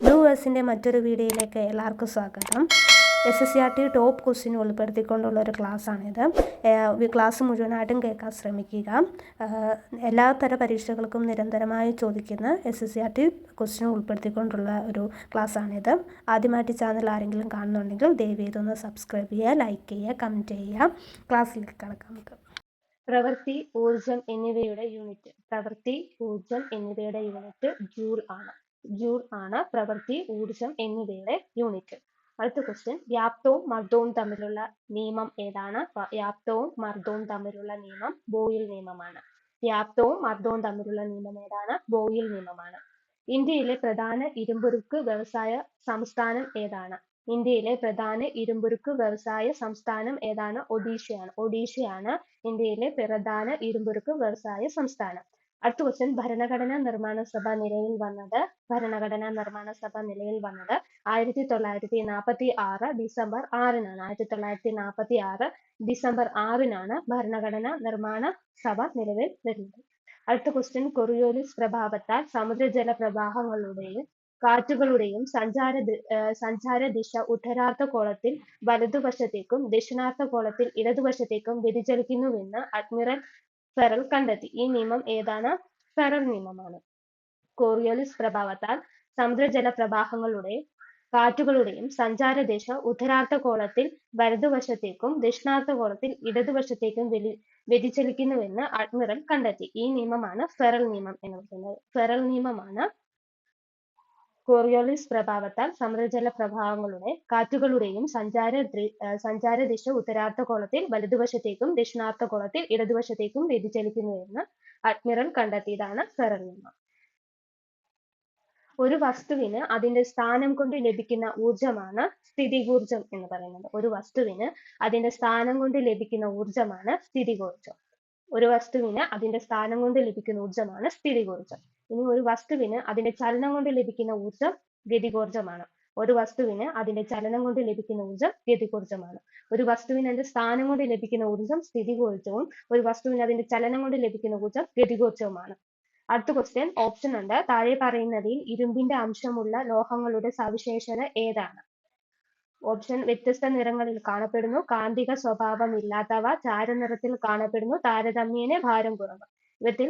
Blue വേഴ്സിന്റെ മറ്റൊരു വീഡിയോയിലേക്ക് എല്ലാവർക്കും സ്വാഗതം. S S C R T top question ഉൾപ്പെടുത്തിക്കൊണ്ടുള്ള ഒരു ക്ലാസ്സാണിത് ക്ലാസ് മുഴുവനായിട്ടും കേൾക്കാൻ ശ്രമിക്കുക. എല്ലാ തര പരീക്ഷകൾക്കും നിരന്തരമായി ചോദിക്കുന്ന S S C R T question ഉൾപ്പെടുത്തിക്കൊണ്ടുള്ള ഒരു ക്ലാസ്സാണിത്. ആദ്യമായിട്ട് ചാനൽ ആരെങ്കിലും കാണുന്നുണ്ടെങ്കിൽ ദയവ് ഇതൊന്ന് സബ്സ്ക്രൈബ് ചെയ്യുക ലൈക്ക് ചെയ്യുക കമന്റ് ചെയ്യുക. ക്ലാസ്സിലേക്ക് കിടക്കാം നമുക്ക്. പ്രവൃത്തി ഊർജം എന്നിവയുടെ യൂണിറ്റ്. പ്രവൃത്തി ഊർജം എന്നിവയുടെ യൂണിറ്റ് ജൂൾ ആണ്. ജൂൾ ആണ് പ്രവൃത്തി ഊർജം എന്നിവയുടെ യൂണിറ്റ് അടുത്ത ക്വസ്റ്റ്യൻ വ്യാപ്തവും മർദ്ദവും തമ്മിലുള്ള നിയമം ഏതാണ്? വ്യാപ്തവും മർദ്ദവും തമ്മിലുള്ള നിയമം ബോയിൽ നിയമമാണ്. വ്യാപ്തവും മർദ്ദവും തമ്മിലുള്ള നിയമം ഏതാണ്? ബോയിൽ നിയമമാണ്. ഇന്ത്യയിലെ പ്രധാന ഇരുമ്പുരുക്ക് വ്യവസായ സംസ്ഥാനം ഏതാണ്? ഇന്ത്യയിലെ പ്രധാന ഇരുമ്പുരുക്ക് വ്യവസായ സംസ്ഥാനം ഏതാണ്? ഒഡീഷയാണ്. ഒഡീഷയാണ് ഇന്ത്യയിലെ പ്രധാന ഇരുമ്പുരുക്ക് വ്യവസായ സംസ്ഥാനം. അടുത്ത ക്വസ്റ്റ്യൻ ഭരണഘടനാ നിർമ്മാണ സഭ നിലവിൽ വന്നത് ഭരണഘടനാ നിർമ്മാണ സഭ നിലവിൽ വന്നത് ആയിരത്തി തൊള്ളായിരത്തി നാൽപ്പത്തി ആറ് ഡിസംബർ ആറിനാണ്. ആയിരത്തി തൊള്ളായിരത്തി നാൽപ്പത്തി ആറ് ഡിസംബർ ആറിനാണ് ഭരണഘടനാ നിർമ്മാണ സഭ നിലവിൽ വരുന്നത്. അടുത്ത ക്വസ്റ്റ്യൻ കൊറിയോലിസ് പ്രഭാവത്താൽ സമുദ്രജല പ്രവാഹങ്ങളുടെയും കാറ്റുകളുടെയും സഞ്ചാര സഞ്ചാര ദിശ ഉത്തരാർദ്ധഗോളത്തിൽ വലതുവശത്തേക്കും ദക്ഷിണാർദ്ധഗോളത്തിൽ ഇടതുവശത്തേക്കും വ്യതിചലിക്കുന്നുവെന്ന് അഡ്മിറൽ ഫെറൽ കണ്ടെത്തി. ഈ നിയമം ഏതാണ്? ഫെറൽ നിയമമാണ്. കോറിയോലിസ് പ്രഭാവത്താൽ സമുദ്രജല പ്രവാഹങ്ങളുടെ കാറ്റുകളുടെയും സഞ്ചാരദിശ ഉത്തരാർദ്ധഗോളത്തിൽ വലതുവശത്തേക്കും ദക്ഷിണാർദ്ധഗോളത്തിൽ ഇടതുവശത്തേക്കും വ്യതി വ്യതിചലിക്കുന്നുവെന്ന് അഡ്മിറൽ കണ്ടെത്തി. ഈ നിയമമാണ് ഫെറൽ നിയമം എന്ന് പറയുന്നത്. ഫെറൽ നിയമമാണ് കോറിയോളിസ് പ്രഭാവത്താൽ സമുദ്രജല പ്രവാഹങ്ങളുടെ കാറ്റുകളുടെയും സഞ്ചാര ഏർ സഞ്ചാരദിശ ഉത്തരാർദ്ധഗോളത്തിൽ വലതുവശത്തേക്കും ദക്ഷിണാർദ്ധഗോളത്തിൽ ഇടതുവശത്തേക്കും വ്യതിചലിക്കുന്നുവെന്ന് അഡ്മിറൽ കണ്ടെത്തിയതാണ് ഫെറൽ നിയമം. ഒരു വസ്തുവിന് അതിന്റെ സ്ഥാനം കൊണ്ട് ലഭിക്കുന്ന ഊർജമാണ് സ്ഥിതികൂർജം എന്ന് പറയുന്നത്. ഒരു വസ്തുവിന് അതിന്റെ സ്ഥാനം കൊണ്ട് ലഭിക്കുന്ന ഊർജമാണ് സ്ഥിതികോർജം ഒരു വസ്തുവിന് അതിന്റെ സ്ഥാനം കൊണ്ട് ലഭിക്കുന്ന ഊർജമാണ് സ്ഥിതികോർജം ഇനി ഒരു വസ്തുവിന് അതിന്റെ ചലനം കൊണ്ട് ലഭിക്കുന്ന ഊർജം ഗതികോർജമാണ് ഒരു വസ്തുവിന് അതിന്റെ ചലനം കൊണ്ട് ലഭിക്കുന്ന ഊർജം ഗതികോർജമാണ് ഒരു വസ്തുവിന് അതിന്റെ സ്ഥാനം കൊണ്ട് ലഭിക്കുന്ന ഊർജം സ്ഥിതികോർജവും ഒരു വസ്തുവിന് അതിന്റെ ചലനം കൊണ്ട് ലഭിക്കുന്ന ഊർജം ഗതികോർജവുമാണ് അടുത്ത ക്വസ്റ്റ്യൻ ഓപ്ഷൻ ഉണ്ട്. താഴെ പറയുന്നതിൽ ഇരുമ്പിന്റെ അംശമുള്ള ലോഹങ്ങളുടെ സവിശേഷത ഏതാണ്? ഓപ്ഷൻ വ്യത്യസ്ത നിറങ്ങളിൽ കാണപ്പെടുന്നു. കാന്തിക സ്വഭാവമില്ലാത്തവ ചാരനിറത്തിൽ കാണപ്പെടുന്നു. താരതമ്യേന ഭാരം കുറവ്. ഇവത്തിൽ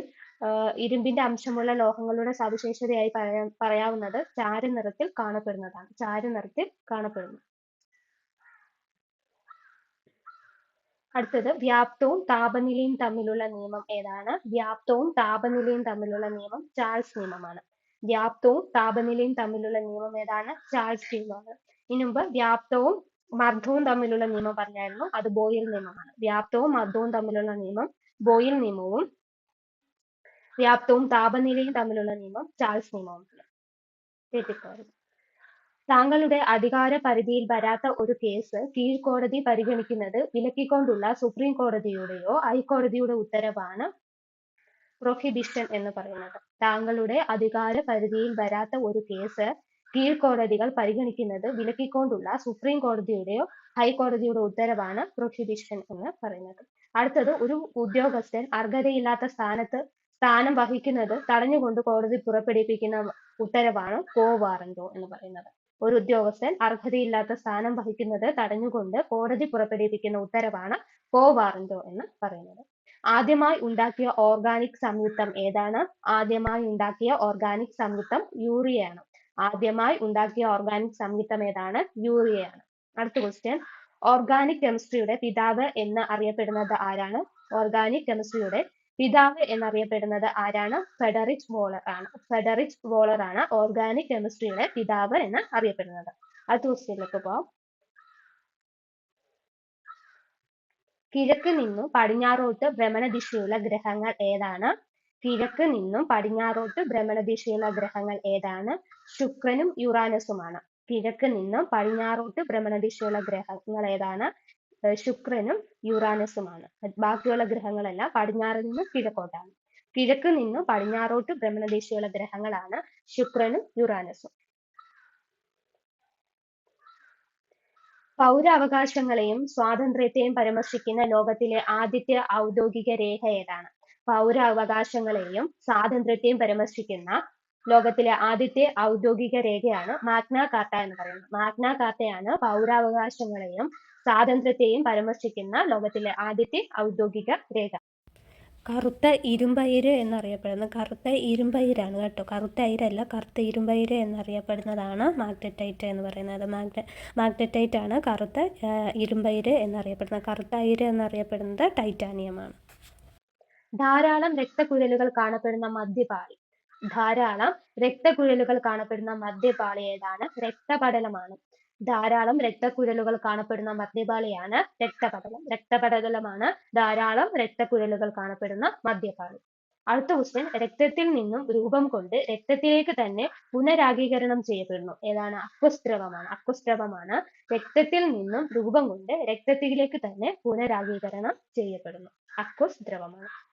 ഇരുമ്പിന്റെ അംശമുള്ള ലോഹങ്ങളുടെ സവിശേഷതയായി പറയാ പറയാവുന്നത് ചാരനിറത്തിൽ കാണപ്പെടുന്നതാണ്. ചാരനിറത്തിൽ കാണപ്പെടുന്നു. അടുത്തത് വ്യാപ്തവും താപനിലയും തമ്മിലുള്ള നിയമം ഏതാണ്? വ്യാപ്തവും താപനിലയും തമ്മിലുള്ള നിയമം ചാൾസ് നിയമമാണ്. വ്യാപ്തവും താപനിലയും തമ്മിലുള്ള നിയമം ഏതാണ്? ചാൾസ് നിയമമാണ്. ഇതിനു മുമ്പ് വ്യാപ്തവും മർദ്ദവും തമ്മിലുള്ള നിയമം പറഞ്ഞായിരുന്നു. അത് ബോയിൽ നിയമമാണ്. വ്യാപ്തവും മർദ്ദവും തമ്മിലുള്ള നിയമം ബോയിൽ നിയമവും വ്യാപ്തവും താപനിലയും തമ്മിലുള്ള നിയമം ചാൾസ് നിയമം. താങ്കളുടെ അധികാര പരിധിയിൽ വരാത്ത ഒരു കേസ് കീഴ്ക്കോടതി പരിഗണിക്കുന്നത് വിലക്കിക്കൊണ്ടുള്ള സുപ്രീം കോടതിയുടെയോ ഹൈക്കോടതിയുടെ ഉത്തരവാണ് പ്രൊഹിബിഷൻ എന്ന് പറയുന്നത്. താങ്കളുടെ അധികാര പരിധിയിൽ വരാത്ത ഒരു കേസ് കീഴ്ക്കോടതികൾ പരിഗണിക്കുന്നത് വിലക്കിക്കൊണ്ടുള്ള സുപ്രീം കോടതിയുടെയോ ഹൈക്കോടതിയുടെ ഉത്തരവാണ് പ്രൊഹിബിഷൻ എന്ന് പറയുന്നത്. അടുത്തത് ഒരു ഉദ്യോഗസ്ഥൻ അർഹതയില്ലാത്ത സ്ഥാനത്ത് സ്ഥാനം വഹിക്കുന്നത് തടഞ്ഞുകൊണ്ട് കോടതി പുറപ്പെടുവിക്കുന്ന ഉത്തരവാണ് കോ വാറന്റോ എന്ന് പറയുന്നത്. ഒരു ഉദ്യോഗസ്ഥൻ അർഹതയില്ലാത്ത സ്ഥാനം വഹിക്കുന്നത് തടഞ്ഞുകൊണ്ട് കോടതി പുറപ്പെടുവിക്കുന്ന ഉത്തരവാണ് കോ വാറന്റോ എന്ന് പറയുന്നത്. ആദ്യമായി ഉണ്ടാക്കിയ ഓർഗാനിക് സംയുക്തം ഏതാണ്? ആദ്യമായി ഉണ്ടാക്കിയ ഓർഗാനിക് സംയുക്തം യൂറിയയാണ്. ആദ്യമായി ഉണ്ടാക്കിയ ഓർഗാനിക് സംയുക്തം ഏതാണ്? യൂറിയയാണ്. അടുത്ത ക്വസ്റ്റ്യൻ ഓർഗാനിക് കെമിസ്ട്രിയുടെ പിതാവ് എന്ന് അറിയപ്പെടുന്നത് ആരാണ്? ഓർഗാനിക് കെമിസ്ട്രിയുടെ പിതാവ് എന്നറിയപ്പെടുന്നത് ആരാണ്? ഫെഡറിക് വോളർ ആണ്. ഫെഡറിക് വോളർ ആണ് ഓർഗാനിക് കെമിസ്ട്രിയുടെ പിതാവ് എന്ന് അറിയപ്പെടുന്നത്. അടുത്ത ക്വസ്റ്റ്യനിലേക്ക് പോവാം. കിഴക്ക് നിന്നും പടിഞ്ഞാറോട്ട് ഭ്രമണദിശയുള്ള ഗ്രഹങ്ങൾ ഏതാണ്? കിഴക്ക് നിന്നും പടിഞ്ഞാറോട്ട് ഭ്രമണദിശയുള്ള ഗ്രഹങ്ങൾ ഏതാണ്? ശുക്രനും യുറാനസുമാണ്. കിഴക്ക് നിന്നും പടിഞ്ഞാറോട്ട് ഭ്രമണദിശയുള്ള ഗ്രഹങ്ങൾ ഏതാണ്? ശുക്രനും യുറാനസുമാണ്. ബാക്കിയുള്ള ഗ്രഹങ്ങളെല്ലാം പടിഞ്ഞാറ് നിന്ന് കിഴക്കോട്ടാണ്. കിഴക്ക് നിന്ന് പടിഞ്ഞാറോട്ട് ഭ്രമണദിശയുള്ള ഗ്രഹങ്ങളാണ് ശുക്രനും യുറാനസും. പൗരാവകാശങ്ങളെയും സ്വാതന്ത്ര്യത്തെയും പരാമർശിക്കുന്ന ലോകത്തിലെ ആദ്യത്തെ ഔദ്യോഗിക രേഖ ഏതാണ്? പൗരാവകാശങ്ങളെയും സ്വാതന്ത്ര്യത്തെയും പരാമർശിക്കുന്ന ലോകത്തിലെ ആദ്യത്തെ ഔദ്യോഗിക രേഖയാണ് മാഗ്ന കാർട്ട എന്ന് പറയുന്നത്. മാഗ്ന കാർട്ടയാണ് പൗരാവകാശങ്ങളെയും സ്വാതന്ത്ര്യത്തെയും പരാമർശിക്കുന്ന ലോകത്തിലെ ആദ്യത്തെ ഔദ്യോഗിക രേഖ. കറുത്ത ഇരുമ്പയിര് എന്നറിയപ്പെടുന്നത് കറുത്ത ഇരുമ്പയിരാണ് കേട്ടോ. കറുത്ത അയിരല്ല കറുത്ത ഇരുമ്പയിര് എന്നറിയപ്പെടുന്നതാണ് മാഗ്നറ്റൈറ്റ് എന്ന് പറയുന്നത്. മാഗ്ന മാഗ്നറ്റൈറ്റ് ആണ് കറുത്ത ഇരുമ്പയിര് എന്നറിയപ്പെടുന്നത്. കറുത്ത അയിര് എന്നറിയപ്പെടുന്നത് ടൈറ്റാനിയമാണ്. ധാരാളം രക്തക്കുഴലുകൾ കാണപ്പെടുന്ന മദ്യപാളി ധാരാളം രക്തക്കുഴലുകൾ കാണപ്പെടുന്ന മദ്യപാളി ഏതാണ്? രക്തപടലമാണ്. ധാരാളം രക്തക്കുഴലുകൾ കാണപ്പെടുന്ന മധ്യപാളിയാണ് രക്തപടലം രക്തപടലമാണ് ധാരാളം രക്തക്കുഴലുകൾ കാണപ്പെടുന്ന മധ്യപാളി അടുത്ത ക്വസ്റ്റ്യൻ രക്തത്തിൽ നിന്നും രൂപം കൊണ്ട് രക്തത്തിലേക്ക് തന്നെ പുനരാഗീകരണം ചെയ്യപ്പെടുന്നു. ഏതാണ്? അക്വസ് ദ്രവമാണ് രക്തത്തിൽ നിന്നും രൂപം കൊണ്ട് രക്തത്തിലേക്ക് തന്നെ പുനരാഗീകരണം ചെയ്യപ്പെടുന്നു. അക്വസ് ദ്രവമാണ്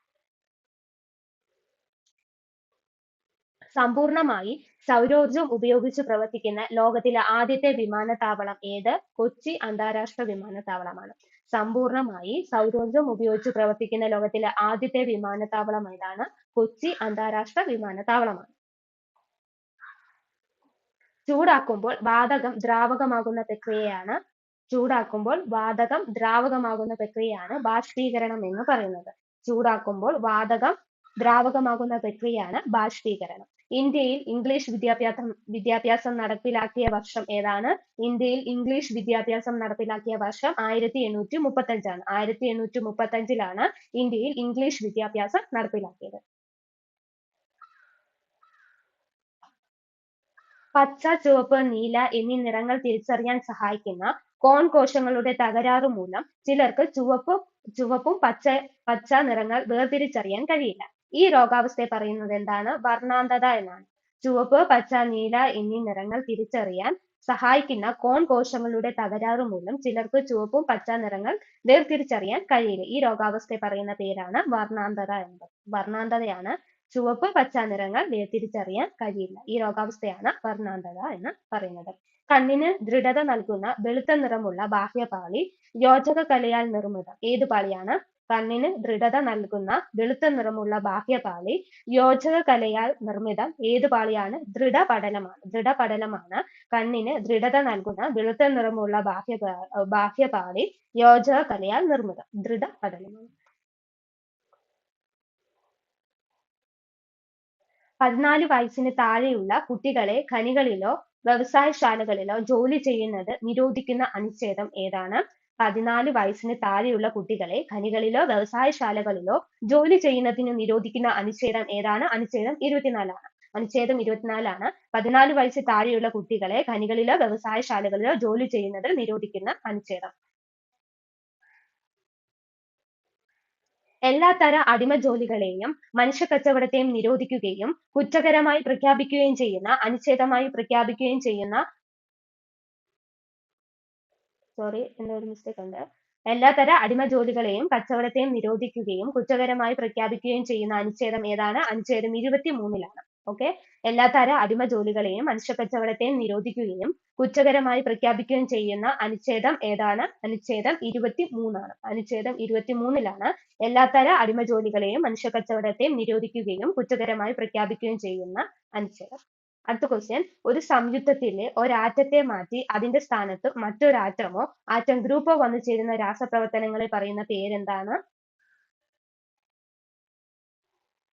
സമ്പൂർണമായി സൗരോർജം ഉപയോഗിച്ച് പ്രവർത്തിക്കുന്ന ലോകത്തിലെ ആദ്യത്തെ വിമാനത്താവളം ഏത്? കൊച്ചി അന്താരാഷ്ട്ര വിമാനത്താവളമാണ്. സമ്പൂർണമായി സൗരോർജം ഉപയോഗിച്ച് പ്രവർത്തിക്കുന്ന ലോകത്തിലെ ആദ്യത്തെ വിമാനത്താവളം ഏതാണ്? കൊച്ചി അന്താരാഷ്ട്ര വിമാനത്താവളമാണ്. ചൂടാക്കുമ്പോൾ വാതകം ദ്രാവകമാകുന്ന പ്രക്രിയയാണ്. ചൂടാക്കുമ്പോൾ വാതകം ദ്രാവകമാകുന്ന പ്രക്രിയയാണ് ബാഷ്പീകരണം എന്ന് പറയുന്നത്. ചൂടാക്കുമ്പോൾ വാതകം ദ്രാവകമാകുന്ന പ്രക്രിയയാണ് ബാഷ്പീകരണം. ഇന്ത്യയിൽ ഇംഗ്ലീഷ് വിദ്യാഭ്യാസം വിദ്യാഭ്യാസം നടപ്പിലാക്കിയ വർഷം ഏതാണ്? ഇന്ത്യയിൽ ഇംഗ്ലീഷ് വിദ്യാഭ്യാസം നടപ്പിലാക്കിയ വർഷം ആയിരത്തി എണ്ണൂറ്റി മുപ്പത്തഞ്ചാണ്. ആയിരത്തി എണ്ണൂറ്റി മുപ്പത്തഞ്ചിലാണ് ഇന്ത്യയിൽ ഇംഗ്ലീഷ് വിദ്യാഭ്യാസം നടപ്പിലാക്കിയത്. പച്ച ചുവപ്പ് നീല എന്നീ നിറങ്ങൾ തിരിച്ചറിയാൻ സഹായിക്കുന്ന കോൺ കോശങ്ങളുടെ തകരാറ് മൂലം ചിലർക്ക് ചുവപ്പ് ചുവപ്പും പച്ച പച്ച നിറങ്ങൾ വേർതിരിച്ചറിയാൻ കഴിയില്ല. ഈ രോഗാവസ്ഥയെ പറയുന്നത് എന്താണ്? വർണാന്തത എന്നാണ്. ചുവപ്പ് പച്ച നീല എന്നീ നിറങ്ങൾ തിരിച്ചറിയാൻ സഹായിക്കുന്ന കോൺ കോശങ്ങളുടെ തകരാറ് മൂലം ചിലർക്ക് ചുവപ്പും പച്ച നിറങ്ങൾ വേർതിരിച്ചറിയാൻ കഴിയില്ല. ഈ രോഗാവസ്ഥയെ പറയുന്ന പേരാണ് വർണാന്തത എന്നത്. വർണാന്തതയാണ് ചുവപ്പ് പച്ച നിറങ്ങൾ വേർതിരിച്ചറിയാൻ കഴിയില്ല. ഈ രോഗാവസ്ഥയാണ് വർണാന്തത എന്ന് പറയുന്നത്. കണ്ണിന് ദൃഢത നൽകുന്ന വെളുത്ത നിറമുള്ള ബാഹ്യപാളി യോജക കലയാൽ നിർമ്മിതം. ഏത് പാളിയാണ്? കണ്ണിന് ദൃഢത നൽകുന്ന വെളുത്ത നിറമുള്ള ബാഹ്യപാളി യോജക കലയാൽ നിർമ്മിതം. ഏത് പാളിയാണ്? ദൃഢപടലമാണ്. ദൃഢപടലമാണ് കണ്ണിന് ദൃഢത നൽകുന്ന വെളുത്ത നിറമുള്ള ബാഹ്യ ബാഹ്യപാളി യോജക കലയാൽ നിർമ്മിതം. ദൃഢപടലമാണ്. പതിനാല് വയസ്സിന് താഴെയുള്ള കുട്ടികളെ ഖനികളിലോ വ്യവസായശാലകളിലോ ജോലി ചെയ്യുന്നത് നിരോധിക്കുന്ന അനുച്ഛേദം ഏതാണ്? പതിനാല് വയസ്സിന് താഴെയുള്ള കുട്ടികളെ ഖനികളിലോ വ്യവസായശാലകളിലോ ജോലി ചെയ്യുന്നതിന് നിരോധിക്കുന്ന അനുച്ഛേദം ഏതാണ്? അനുച്ഛേദം ഇരുപത്തിനാലാണ്. അനുച്ഛേദം ഇരുപത്തിനാലാണ് പതിനാല് വയസ്സ് താഴെയുള്ള കുട്ടികളെ ഖനികളിലോ വ്യവസായശാലകളിലോ ജോലി ചെയ്യുന്നത് നിരോധിക്കുന്ന അനുച്ഛേദം. എല്ലാത്തര അടിമ ജോലികളെയും മനുഷ്യ കച്ചവടത്തെയും നിരോധിക്കുകയും കുറ്റകരമായി പ്രഖ്യാപിക്കുകയും ചെയ്യുന്ന അനുച്ഛേദമായി പ്രഖ്യാപിക്കുകയും ചെയ്യുന്ന സോറി എന്തോ ഒരു മിസ്റ്റേക്ക് ഉണ്ട്. എല്ലാത്തര അടിമ ജോലികളെയും കച്ചവടത്തെയും നിരോധിക്കുകയും കുറ്റകരമായി പ്രഖ്യാപിക്കുകയും ചെയ്യുന്ന അനുച്ഛേദം ഏതാണ്? അനുച്ഛേദം ഇരുപത്തി മൂന്നിലാണ് ഓക്കെ എല്ലാത്തര അടിമ ജോലികളെയും മനുഷ്യക്കച്ചവടത്തെയും നിരോധിക്കുകയും കുറ്റകരമായി പ്രഖ്യാപിക്കുകയും ചെയ്യുന്ന അനുച്ഛേദം ഏതാണ്? അനുച്ഛേദം ഇരുപത്തി മൂന്നാണ് അനുച്ഛേദം ഇരുപത്തി മൂന്നിലാണ് എല്ലാത്തര അടിമ ജോലികളെയും മനുഷ്യക്കച്ചവടത്തെയും നിരോധിക്കുകയും കുറ്റകരമായി പ്രഖ്യാപിക്കുകയും ചെയ്യുന്ന അനുച്ഛേദം. അടുത്ത ക്വസ്റ്റ്യൻ ഒരു സംയുക്തത്തിലെ ഒരാറ്റത്തെ മാറ്റി അതിന്റെ സ്ഥാനത്ത് മറ്റൊരാറ്റമോ ആറ്റം ഗ്രൂപ്പോ വന്നു ചേരുന്ന രാസപ്രവർത്തനങ്ങളെ പറയുന്ന പേരെന്താണ്?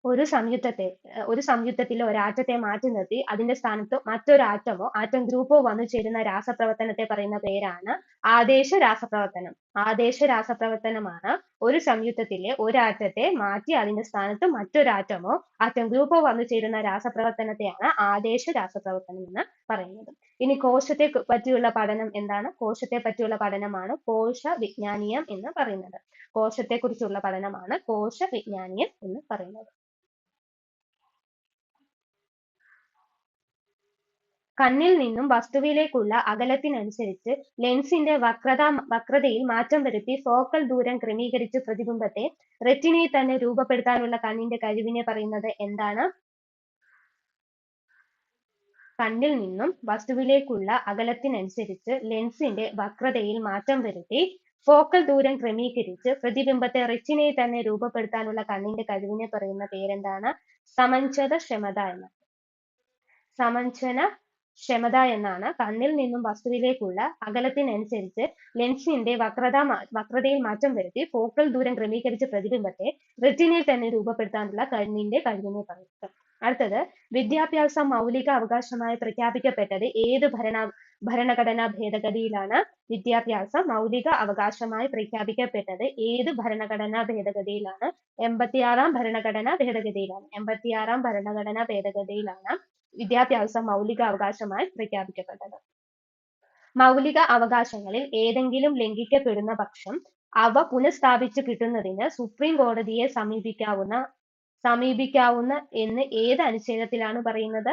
ഒരു സംയുക്തത്തെ ഒരു സംയുക്തത്തിലെ ഒരാറ്റത്തെ മാറ്റി നിർത്തി അതിന്റെ സ്ഥാനത്ത് മറ്റൊരാറ്റമോ ആറ്റം ഗ്രൂപ്പോ വന്നു ചേരുന്ന രാസപ്രവർത്തനത്തെ പറയുന്ന പേരാണ് ആദേശ രാസപ്രവർത്തനം. ആദേശ രാസപ്രവർത്തനമാണ് ഒരു സംയുക്തത്തിലെ ഒരു ആറ്റത്തെ മാറ്റി അതിന്റെ സ്ഥാനത്ത് മറ്റൊരു ആറ്റമോ ആറ്റം ഗ്രൂപ്പോ വന്നു ചേരുന്ന രാസപ്രവർത്തനത്തെയാണ് ആദേശ രാസപ്രവർത്തനം എന്ന് പറയുന്നത്. ഇനി കോശത്തെ പറ്റിയുള്ള പഠനം എന്താണ്? കോശത്തെ പറ്റിയുള്ള പഠനമാണ് കോശ വിജ്ഞാനീയം എന്ന് പറയുന്നത്. കോശത്തെ കുറിച്ചുള്ള പഠനമാണ് കോശ വിജ്ഞാനീയം എന്ന് പറയുന്നത്. കണ്ണിൽ നിന്നും വസ്തുവിലേക്കുള്ള അകലത്തിനനുസരിച്ച് ലെൻസിന്റെ വക്രത വക്രതയിൽ മാറ്റം വരുത്തി ഫോക്കൽ ദൂരം ക്രമീകരിച്ച് പ്രതിബിംബത്തെ റെറ്റിനയിൽ തന്നെ രൂപപ്പെടുത്താനുള്ള കണ്ണിന്റെ കഴിവിനെ പറയുന്നത് എന്താണ്? കണ്ണിൽ നിന്നും വസ്തുവിലേക്കുള്ള അകലത്തിനനുസരിച്ച് ലെൻസിന്റെ വക്രതയിൽ മാറ്റം വരുത്തി ഫോക്കൽ ദൂരം ക്രമീകരിച്ച് പ്രതിബിംബത്തെ റെറ്റിനയിൽ തന്നെ രൂപപ്പെടുത്താനുള്ള കണ്ണിന്റെ കഴിവിനെ പറയുന്ന പേരെന്താണ്? സമഞ്ചത ക്ഷമത എന്ന്. സമഞ്ജന ക്ഷമത എന്നാണ് കണ്ണിൽ നിന്നും വസ്തുവിലേക്കുള്ള അകലത്തിനനുസരിച്ച് ലെൻസിന്റെ വക്രത വക്രതയിൽ മാറ്റം വരുത്തി ഫോക്കൽ ദൂരം ക്രമീകരിച്ച പ്രതിബിംബത്തെ റെറ്റിനയിൽ തന്നെ രൂപപ്പെടുത്താനുള്ള കണ്ണിന്റെ കഴിവിനെ പറയുന്നത് അടുത്തത് വിദ്യാഭ്യാസ മൗലിക അവകാശമായി പ്രഖ്യാപിക്കപ്പെട്ടത് ഏത് ഭരണ ഭരണഘടനാ ഭേദഗതിയിലാണ്? വിദ്യാഭ്യാസം മൗലിക അവകാശമായി പ്രഖ്യാപിക്കപ്പെട്ടത് ഏത് ഭരണഘടനാ ഭേദഗതിയിലാണ്? എൺപത്തിയാറാം ഭരണഘടനാ ഭേദഗതിയിലാണ്. എൺപത്തിയാറാം ഭരണഘടനാ ഭേദഗതിയിലാണ് വിദ്യാഭ്യാസം മൗലിക അവകാശമായി പ്രഖ്യാപിക്കപ്പെട്ടത്. മൗലിക അവകാശങ്ങളിൽ ഏതെങ്കിലും ലംഘിക്കപ്പെടുന്ന പക്ഷം അവ പുനഃസ്ഥാപിച്ചു കിട്ടുന്നതിന് സുപ്രീം കോടതിയെ സമീപിക്കാവുന്ന സമീപിക്കാവുന്ന എന്ന് ഏത് അനുച്ഛേദത്തിലാണ് പറയുന്നത്?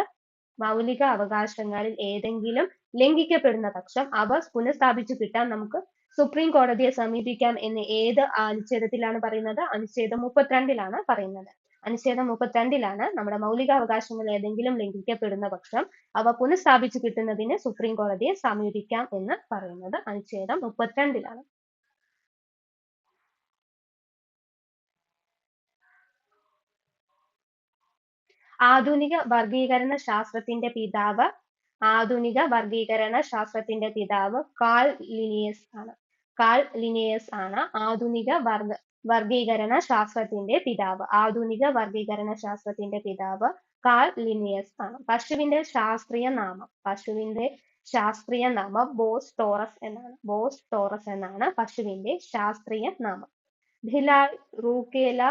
മൗലിക അവകാശങ്ങളിൽ ഏതെങ്കിലും ലംഘിക്കപ്പെടുന്ന പക്ഷം അവ പുനഃസ്ഥാപിച്ചു കിട്ടാൻ നമുക്ക് സുപ്രീം കോടതിയെ സമീപിക്കാം എന്ന് ഏത് അനുച്ഛേദത്തിലാണ് പറയുന്നത്? അനുച്ഛേദം മുപ്പത്തിരണ്ടിലാണ് പറയുന്നത്. അനുച്ഛേദം മുപ്പത്തിരണ്ടിലാണ് നമ്മുടെ മൗലികാവകാശങ്ങൾ ഏതെങ്കിലും ലംഘിക്കപ്പെടുന്ന പക്ഷം അവ പുനഃസ്ഥാപിച്ചു കിട്ടുന്നതിന് സുപ്രീം കോടതിയെ സമീപിക്കാം എന്ന് പറയുന്നത് അനുച്ഛേദം മുപ്പത്തിരണ്ടിലാണ്. ആധുനിക വർഗീകരണ ശാസ്ത്രത്തിന്റെ പിതാവ് ആധുനിക വർഗീകരണ ശാസ്ത്രത്തിന്റെ പിതാവ് കാൾ ലിനിയസ് ആണ്. കാൾ ലിനിയസ് ആണ് ആധുനിക വർഗ വർഗീകരണ ശാസ്ത്രത്തിന്റെ പിതാവ്. ആധുനിക വർഗീകരണ ശാസ്ത്രത്തിന്റെ പിതാവ് കാൾ ലിനിയസ് ആണ്. പശുവിന്റെ ശാസ്ത്രീയ നാമം. പശുവിന്റെ ശാസ്ത്രീയ നാമം ബോസ് ടോറസ് എന്നാണ്. ബോസ് ടോറസ് എന്നാണ് പശുവിന്റെ ശാസ്ത്രീയ നാമം. ഭിലാൽ റൂക്കേല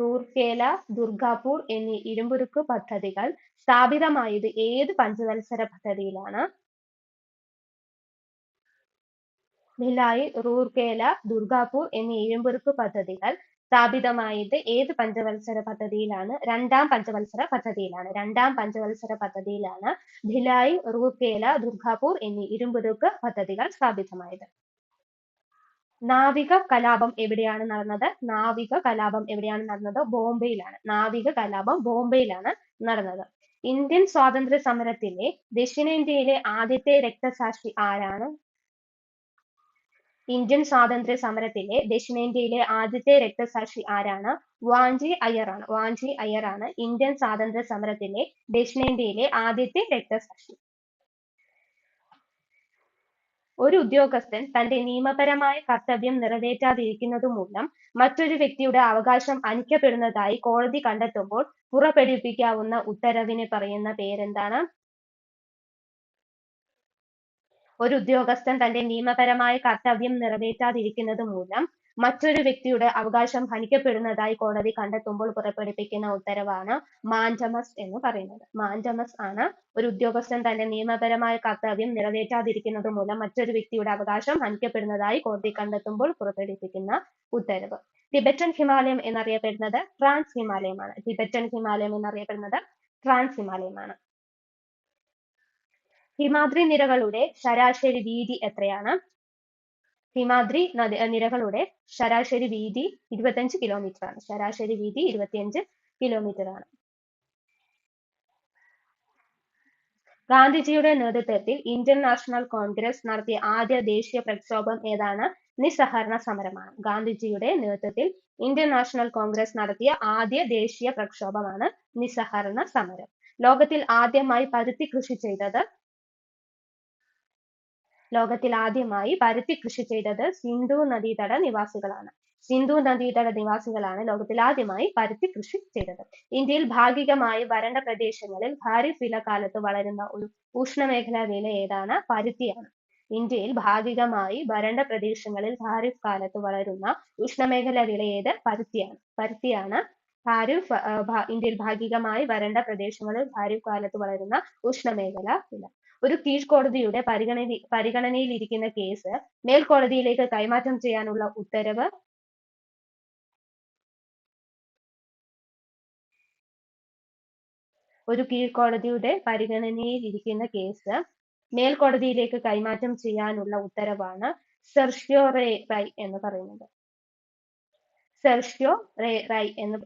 റൂർക്കേല ദുർഗാപൂർ എന്നീ ഇരുമ്പുരുക്ക് പദ്ധതികൾ സ്ഥാപിതമായത് ഏത് പഞ്ചവത്സര പദ്ധതിയിലാണ്? ഭിലായ് റൂർക്കേല ദുർഗാപൂർ എന്നീ ഇരുമ്പുരുക്ക് പദ്ധതികൾ സ്ഥാപിതമായത് ഏത് പഞ്ചവത്സര പദ്ധതിയിലാണ്? രണ്ടാം പഞ്ചവത്സര പദ്ധതിയിലാണ്. രണ്ടാം പഞ്ചവത്സര പദ്ധതിയിലാണ് ഭിലായി റൂർക്കേല ദുർഗാപൂർ എന്നീ ഇരുമ്പുരുക്ക് പദ്ധതികൾ സ്ഥാപിതമായത്. നാവിക കലാപം എവിടെയാണ് നടന്നത്? നാവിക കലാപം എവിടെയാണ് നടന്നത്? ബോംബെയിലാണ്. നാവിക കലാപം ബോംബെയിലാണ് നടന്നത്. ഇന്ത്യൻ സ്വാതന്ത്ര്യ സമരത്തിലെ ദക്ഷിണേന്ത്യയിലെ ആദ്യത്തെ രക്തസാക്ഷി ആരാണ്? ഇന്ത്യൻ സ്വാതന്ത്ര്യ സമരത്തിലെ ദക്ഷിണേന്ത്യയിലെ ആദ്യത്തെ രക്തസാക്ഷി ആരാണ്? വാഞ്ചി അയ്യറാണ്. വാഞ്ചി അയ്യറാണ് ഇന്ത്യൻ സ്വാതന്ത്ര്യ സമരത്തിലെ ദക്ഷിണേന്ത്യയിലെ ആദ്യത്തെ രക്തസാക്ഷി. ഒരു ഉദ്യോഗസ്ഥൻ തന്റെ നിയമപരമായ കർത്തവ്യം നിറവേറ്റാതിരിക്കുന്നത് മൂലം മറ്റൊരു വ്യക്തിയുടെ അവകാശം ഹനിക്കപ്പെടുന്നതായി കോടതി കണ്ടെത്തുമ്പോൾ പുറപ്പെടുവിപ്പിക്കാവുന്ന ഉത്തരവിനെ പറയുന്ന പേരെന്താണ്? ഒരു ഉദ്യോഗസ്ഥൻ തന്റെ നിയമപരമായ കർത്തവ്യം നിറവേറ്റാതിരിക്കുന്നത് മൂലം മറ്റൊരു വ്യക്തിയുടെ അവകാശം ഹനിക്കപ്പെടുന്നതായി കോടതി കണ്ടെത്തുമ്പോൾ പുറപ്പെടുപ്പിക്കുന്ന ഉത്തരവാണ് മാൻഡമസ് എന്ന് പറയുന്നത്. മാൻഡമസ് ആണ് ഒരു ഉദ്യോഗസ്ഥൻ തന്റെ നിയമപരമായ കർത്തവ്യം നിറവേറ്റാതിരിക്കുന്നത് മൂലം മറ്റൊരു വ്യക്തിയുടെ അവകാശം ഹനിക്കപ്പെടുന്നതായി കോടതി കണ്ടെത്തുമ്പോൾ പുറപ്പെടുപ്പിക്കുന്ന ഉത്തരവ്. ടിബറ്റൻ ഹിമാലയം എന്നറിയപ്പെടുന്നത് ട്രാൻസ് ഹിമാലയമാണ്. ടിബറ്റൻ ഹിമാലയം എന്നറിയപ്പെടുന്നത് ട്രാൻസ് ഹിമാലയമാണ്. ഹിമാദ്രി നിരകളുടെ ശരാശരി വീതി എത്രയാണ്? ഹിമാദ്രി നദി നിരകളുടെ ശരാശരി വീതി ഇരുപത്തഞ്ച് കിലോമീറ്റർ ആണ്. ശരാശരി വീതി ഇരുപത്തിയഞ്ച് കിലോമീറ്റർ ആണ്. ഗാന്ധിജിയുടെ നേതൃത്വത്തിൽ ഇന്ത്യൻ നാഷണൽ കോൺഗ്രസ് നടത്തിയ ആദ്യ ദേശീയ പ്രക്ഷോഭം ഏതാണ്? നിസ്സഹകരണ സമരമാണ്. ഗാന്ധിജിയുടെ നേതൃത്വത്തിൽ ഇന്ത്യൻ നാഷണൽ കോൺഗ്രസ് നടത്തിയ ആദ്യ ദേശീയ പ്രക്ഷോഭമാണ് നിസ്സഹകരണ സമരം. ലോകത്തിൽ ആദ്യമായി പരുത്തി കൃഷി ചെയ്തത് ലോകത്തിൽ ആദ്യമായി പരുത്തി കൃഷി ചെയ്തത് സിന്ധു നദീതട നിവാസികളാണ്. സിന്ധു നദീതട നിവാസികളാണ് ലോകത്തിൽ ആദ്യമായി പരുത്തി കൃഷി ചെയ്തത്. ഇന്ത്യയിൽ ഭാഗികമായി വരണ്ട പ്രദേശങ്ങളിൽ ഖാരിഫ് വിലക്കാലത്ത് വളരുന്ന ഒരു ഉഷ്ണമേഖലാ വില ഏതാണ്? പരുത്തിയാണ്. ഇന്ത്യയിൽ ഭാഗികമായി വരണ്ട പ്രദേശങ്ങളിൽ ഖാരിഫ് കാലത്ത് വളരുന്ന ഉഷ്ണമേഖലാ വില ഏത്? പരുത്തിയാണ്. പരുത്തിയാണ് ഖാരിഫ് ഇന്ത്യയിൽ ഭാഗികമായി വരണ്ട പ്രദേശങ്ങളിൽ ഖാരിഫ് കാലത്ത് വളരുന്ന ഉഷ്ണമേഖല വില. ഒരു കീഴ്ക്കോടതിയുടെ പരിഗണന പരിഗണനയിലിരിക്കുന്ന കേസ് മേൽക്കോടതിയിലേക്ക് കൈമാറ്റം ചെയ്യാനുള്ള ഉത്തരവ്. ഒരു കീഴ്ക്കോടതിയുടെ പരിഗണനയിൽ ഇരിക്കുന്ന കേസ് മേൽക്കോടതിയിലേക്ക് കൈമാറ്റം ചെയ്യാനുള്ള ഉത്തരവാണ് സെർഷ്യോ റേ റൈ എന്ന് പറയുന്നത്. സെർഷ്യോ റേ റൈ എന്ന്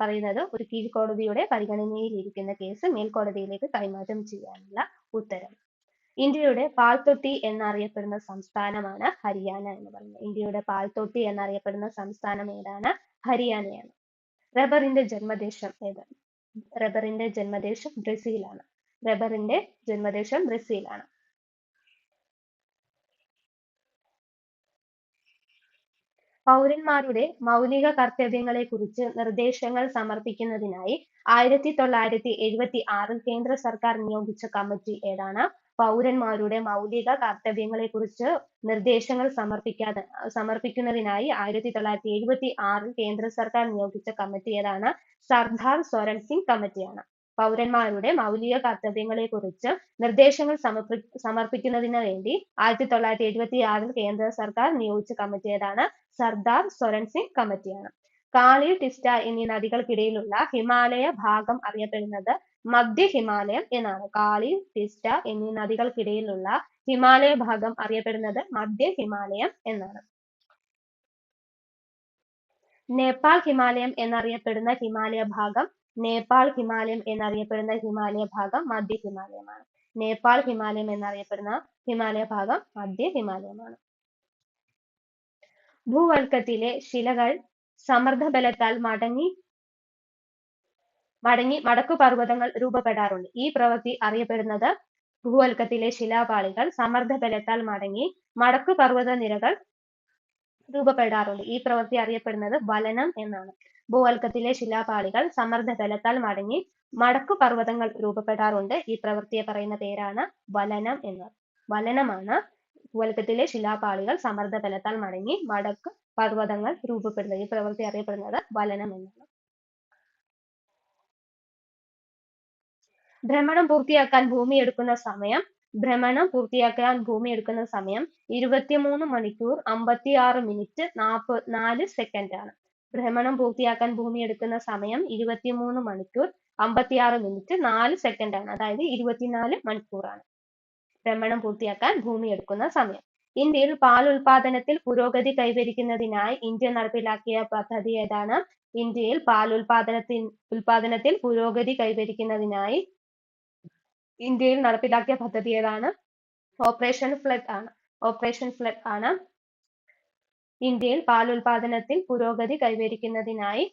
പറയുന്നത് ഒരു കീഴ്ക്കോടതിയുടെ പരിഗണനയിൽ ഇരിക്കുന്ന കേസ് മേൽക്കോടതിയിലേക്ക് കൈമാറ്റം ചെയ്യാനുള്ള ഉത്തരവ് ഇന്ത്യയുടെ പാൽത്തൊട്ടി എന്നറിയപ്പെടുന്ന സംസ്ഥാനമാണ് ഹരിയാന എന്ന് പറയുന്നത്. ഇന്ത്യയുടെ പാൽത്തൊട്ടി എന്നറിയപ്പെടുന്ന സംസ്ഥാനം ഏതാണ്? ഹരിയാനയാണ്. റബ്ബറിന്റെ ജന്മദേശം ഏത്? റബ്ബറിന്റെ ജന്മദേശം ബ്രസീലാണ്. റബ്ബറിന്റെ ജന്മദേശം ബ്രസീലാണ്. പൗരന്മാരുടെ മൗലിക കർത്തവ്യങ്ങളെക്കുറിച്ച് നിർദ്ദേശങ്ങൾ സമർപ്പിക്കുന്നതിനായി ആയിരത്തി തൊള്ളായിരത്തി എഴുപത്തി ആറിൽ കേന്ദ്ര സർക്കാർ നിയോഗിച്ച കമ്മിറ്റി ഏതാണ്? പൗരന്മാരുടെ മൗലിക കർത്തവ്യങ്ങളെക്കുറിച്ച് നിർദ്ദേശങ്ങൾ സമർപ്പിക്കാതെ സമർപ്പിക്കുന്നതിനായി ആയിരത്തി തൊള്ളായിരത്തി എഴുപത്തി ആറിൽ കേന്ദ്ര സർക്കാർ നിയോഗിച്ച കമ്മിറ്റി ഏതാണ്? സർദാർ സ്വരൺ സിംഗ് കമ്മിറ്റിയാണ്. പൗരന്മാരുടെ മൗലിക കർത്തവ്യങ്ങളെക്കുറിച്ച് നിർദ്ദേശങ്ങൾ സമർപ്പി സമർപ്പിക്കുന്നതിന് വേണ്ടി ആയിരത്തി തൊള്ളായിരത്തി എഴുപത്തി ആറിൽ കേന്ദ്ര സർക്കാർ നിയോഗിച്ച കമ്മിറ്റി ഏതാണ്? സർദാർ സ്വരൺ സിംഗ് കമ്മിറ്റിയാണ് കാളി ടിസ്റ്റ എന്നീ നദികൾക്കിടയിലുള്ള ഹിമാലയ ഭാഗം അറിയപ്പെടുന്നത് മധ്യ ഹിമാലയം എന്നാണ്. കാളി ടിസ്റ്റ എന്നീ നദികൾക്കിടയിലുള്ള ഹിമാലയ ഭാഗം അറിയപ്പെടുന്നത് മധ്യ ഹിമാലയം എന്നാണ്. നേപ്പാൾ ഹിമാലയം എന്നറിയപ്പെടുന്ന ഹിമാലയ ഭാഗം നേപ്പാൾ ഹിമാലയം എന്നറിയപ്പെടുന്ന ഹിമാലയ ഭാഗം മധ്യ ഹിമാലയമാണ്. നേപ്പാൾ ഹിമാലയം എന്നറിയപ്പെടുന്ന ഹിമാലയ ഭാഗം മധ്യ ഹിമാലയമാണ്. ഭൂവൽക്കത്തിലെ ശിലകൾ സമ്മർദ്ദബലത്താൽ മടങ്ങി മടങ്ങി മടക്കുപർവതങ്ങൾ രൂപപ്പെടാറുണ്ട്. ഈ പ്രവൃത്തി അറിയപ്പെടുന്നത് ഭൂവൽക്കത്തിലെ ശിലാപാളികൾ സമ്മർദ്ദബലത്താൽ മടങ്ങി മടക്കുപർവത നിരകൾ രൂപപ്പെടാറുണ്ട്. ഈ പ്രവൃത്തി അറിയപ്പെടുന്നത് വലനം എന്നാണ്. ഭൂവൽക്കത്തിലെ ശിലാപാളികൾ സമ്മർദ്ദബലത്താൽ മടങ്ങി മടക്കു പർവതങ്ങൾ രൂപപ്പെടാറുണ്ട്. ഈ പ്രവൃത്തിയെ പറയുന്ന പേരാണ് വലനം എന്ന്. വലനമാണ് ഭൂവൽക്കത്തിലെ ശിലാപാളികൾ സമ്മർദ്ദബലത്താൽ മടങ്ങി മടക്ക് പർവതങ്ങൾ രൂപപ്പെടുന്നത്. ഈ പ്രവൃത്തി അറിയപ്പെടുന്നത് വലനം എന്നാണ്. ഭ്രമണം പൂർത്തിയാക്കാൻ ഭൂമി എടുക്കുന്ന സമയം. ഭ്രമണം പൂർത്തിയാക്കാൻ ഭൂമി എടുക്കുന്ന സമയം ഇരുപത്തിമൂന്ന് മണിക്കൂർ അമ്പത്തിയാറ് മിനിറ്റ് നാപ്പ നാല് സെക്കൻഡ് ആണ്. ഭ്രമണം പൂർത്തിയാക്കാൻ ഭൂമി എടുക്കുന്ന സമയം ഇരുപത്തിമൂന്ന് മണിക്കൂർ അമ്പത്തിയാറ് മിനിറ്റ് നാല് സെക്കൻഡ് ആണ്. അതായത് ഇരുപത്തിനാല് മണിക്കൂറാണ് ഭ്രമണം പൂർത്തിയാക്കാൻ ഭൂമി എടുക്കുന്ന സമയം. ഇന്ത്യയിൽ പാൽ ഉൽപാദനത്തിൽ പുരോഗതി കൈവരിക്കുന്നതിനായി ഇന്ത്യ നടപ്പിലാക്കിയ പദ്ധതി ഏതാണ്? ഇന്ത്യയിൽ പാൽ ഉൽപാദനത്തിൽ ഉൽപാദനത്തിൽ പുരോഗതി കൈവരിക്കുന്നതിനായി ഇന്ത്യയിൽ നടപ്പിലാക്കിയ പദ്ധതി ഏതാണ്? ഓപ്പറേഷൻ ഫ്ലഡ് ആണ്. ഓപ്പറേഷൻ ഫ്ലഡ് ആണ്. ഇന്ത്യയിൽ പാൽ ഉൽപാദനത്തിൽ പുരോഗതി കൈവരിക്കുന്നതിനായി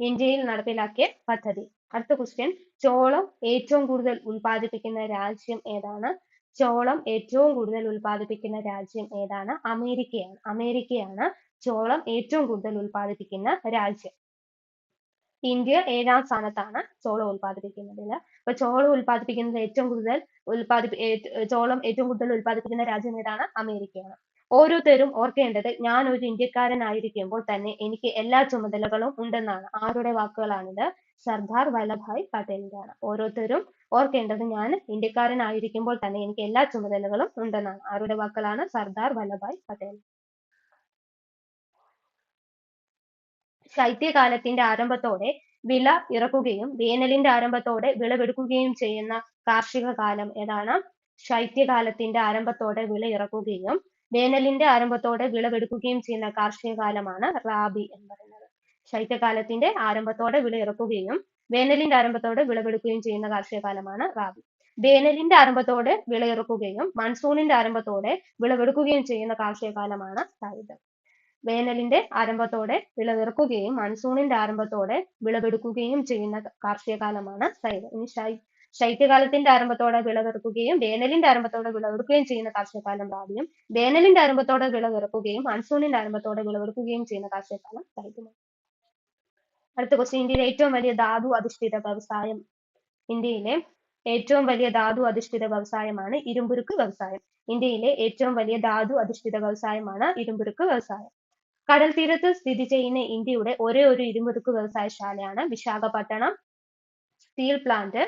ഇന്ത്യയിൽ നടപ്പിലാക്കിയ പദ്ധതി. അടുത്ത ക്വസ്റ്റ്യൻ ചോളം ഏറ്റവും കൂടുതൽ ഉൽപ്പാദിപ്പിക്കുന്ന രാജ്യം ഏതാണ്? ചോളം ഏറ്റവും കൂടുതൽ ഉൽപ്പാദിപ്പിക്കുന്ന രാജ്യം ഏതാണ്? അമേരിക്കയാണ്. അമേരിക്കയാണ് ചോളം ഏറ്റവും കൂടുതൽ ഉൽപ്പാദിപ്പിക്കുന്ന രാജ്യം. ഇന്ത്യ ഏഴാം സ്ഥാനത്താണ് ചോളം ഉൽപ്പാദിപ്പിക്കുന്നതിൽ അപ്പൊ ചോളം ഉൽപ്പാദിപ്പിക്കുന്നത് ഏറ്റവും കൂടുതൽ ഉൽപ്പാദിപ്പി ചോളം ഏറ്റവും കൂടുതൽ ഉൽപ്പാദിപ്പിക്കുന്ന രാജ്യം ഏതാണ്? അമേരിക്കയാണ്. ഓരോരുത്തരും ഓർക്കേണ്ടത് ഞാൻ ഒരു ഇന്ത്യക്കാരനായിരിക്കുമ്പോൾ തന്നെ എനിക്ക് എല്ലാ ചുമതലകളും ഉണ്ടെന്നാണ്. ആരുടെ വാക്കുകളാണിത്? സർദാർ വല്ലഭായ് പട്ടേലിന്റെയാണ്. ഓരോരുത്തരും ഓർക്കേണ്ടത് ഞാൻ ഇന്ത്യക്കാരനായിരിക്കുമ്പോൾ തന്നെ എനിക്ക് എല്ലാ ചുമതലകളും ഉണ്ടെന്നാണ്. ആരുടെ വാക്കുകളാണ്? സർദാർ വല്ലഭായ് പട്ടേൽ ശൈത്യകാലത്തിന്റെ ആരംഭത്തോടെ വില ഇറക്കുകയും വേനലിന്റെ ആരംഭത്തോടെ വിളവെടുക്കുകയും ചെയ്യുന്ന കാർഷിക കാലം ഏതാണ്? ശൈത്യകാലത്തിന്റെ ആരംഭത്തോടെ വിള ഇറക്കുകയും വേനലിന്റെ ആരംഭത്തോടെ വിളവെടുക്കുകയും ചെയ്യുന്ന കാർഷിക കാലമാണ് റാബി എന്ന് പറയുന്നത്. ശൈത്യകാലത്തിന്റെ ആരംഭത്തോടെ വിള ഇറക്കുകയും വേനലിന്റെ ആരംഭത്തോടെ വിളവെടുക്കുകയും ചെയ്യുന്ന കാർഷിക കാലമാണ് റാബി. വേനലിന്റെ ആരംഭത്തോടെ വിളയിറക്കുകയും മൺസൂണിന്റെ ആരംഭത്തോടെ വിളവെടുക്കുകയും ചെയ്യുന്ന കാർഷിക കാലമാണ് സായുധം. വേനലിന്റെ ആരംഭത്തോടെ വിളവിറക്കുകയും മൺസൂണിന്റെ ആരംഭത്തോടെ വിളവെടുക്കുകയും ചെയ്യുന്ന കാർഷിക കാലമാണ് സൈഡ് ഇനി ശൈത്യകാലത്തിന്റെ ആരംഭത്തോടെ വിളവിറക്കുകയും വേനലിന്റെ ആരംഭത്തോടെ വിളവെടുക്കുകയും ചെയ്യുന്ന കാർഷികകാലം റാബിയും വേനലിന്റെ ആരംഭത്തോടെ വിളവിറക്കുകയും മൺസൂണിന്റെ ആരംഭത്തോടെ വിളവെടുക്കുകയും ചെയ്യുന്ന കാർഷികകാലം കാലം അടുത്ത ക്വസ്റ്റ്യൻ ഇന്ത്യയിലെ ഏറ്റവും വലിയ ധാതു അധിഷ്ഠിത വ്യവസായം ഇന്ത്യയിലെ ഏറ്റവും വലിയ ധാതു അധിഷ്ഠിത വ്യവസായമാണ് ഇരുമ്പുരുക്ക് വ്യവസായം. ഇന്ത്യയിലെ ഏറ്റവും വലിയ ധാതു അധിഷ്ഠിത വ്യവസായമാണ് ഇരുമ്പുരുക്ക് വ്യവസായം. കടൽ തീരത്ത് സ്ഥിതി ചെയ്യുന്ന ഇന്ത്യയുടെ ഒരേ ഒരു ഇരുമ്പുരുക്ക് വ്യവസായശാലയാണ് വിശാഖപട്ടണം സ്റ്റീൽ പ്ലാന്റ്